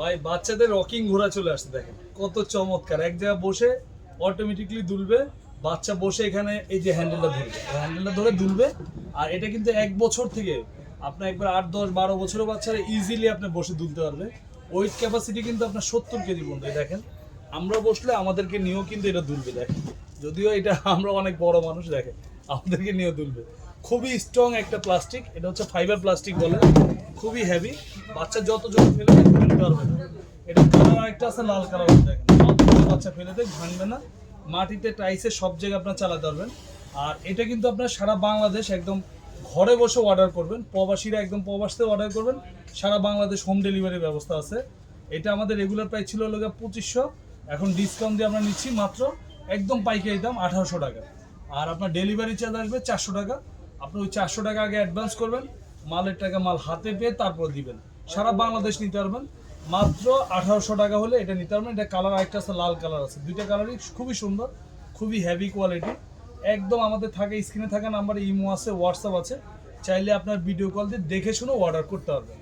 ভাই, বাচ্চাদের রকিং ঘোড়া চলে আসছে, দেখেন। কত চমৎকার। এক জায়গায় বসে অটোমেটিকলি দুলবে, বাচ্চা বসে এখানে এই যে হ্যান্ডেলটা ধরবে। হ্যান্ডেলটা ধরে দুলবে, আর এটা কিন্তু এক বছর থেকে। আপনার একবার আট, দশ, বারো বছরের বাচ্চারা ইজিলি আপনি বসে দুলতে পারবে। ওয়েট ক্যাপাসিটি কিন্তু আপনার সত্তর কেজি পর্যন্ত। দেখেন, আমরা বসলে আমাদেরকে নিয়েও কিন্তু এটা দুলবে, দেখেন। যদিও এটা আমরা অনেক বড় মানুষ, দেখেন, আমাদেরকে নিয়েও দুলবে। খুবই স্ট্রং একটা প্লাস্টিক এটা হচ্ছে ফাইবার প্লাস্টিক বলে, খুবই হেভি বাচ্চা যত জোর ফেলে দেয়, ফেলতে পারবে না। এটা কালার একটা আছে, লাল কালার দেখেন। বাচ্চা ফেলে দেয়, ভাঙবে না। মাটিতে টাইসে সব জায়গায় আপনার চালাতে পারবেন। আর এটা কিন্তু আপনার সারা বাংলাদেশ একদম ঘরে বসে অর্ডার করবেন। প্রবাসীরা একদম প্রবাসতে অর্ডার করবেন। সারা বাংলাদেশ হোম ডেলিভারির ব্যবস্থা আছে। এটা আমাদের রেগুলার প্রাইস ছিল হলো পঁচিশশো। এখন ডিসকাউন্ট দিয়ে আমরা নিচ্ছি মাত্র একদম পাইকারি দাম আঠারোশো টাকা। আর আপনার ডেলিভারি চার্জ আসবে চারশো টাকা। আপনি ওই চারশো টাকা আগে অ্যাডভান্স করবেন। মালের টাকা মাল হাতে পেয়ে তারপর দিবেন। সারা বাংলাদেশ নিতে পারবেন। মাত্র আঠারোশো টাকা হলে এটা নিতে পারবেন। এটা কালার আরেকটা আছে, লাল কালার আছে। দুইটা কালারই খুবই সুন্দর, খুবই হেভি কোয়ালিটি একদম আমাদের থাকে স্ক্রিনে থাকা নাম্বার ইমো আছে হোয়াটসঅ্যাপ আছে। চাইলে আপনার ভিডিও কল দিয়ে দেখে শুনে অর্ডার করতে পারবেন।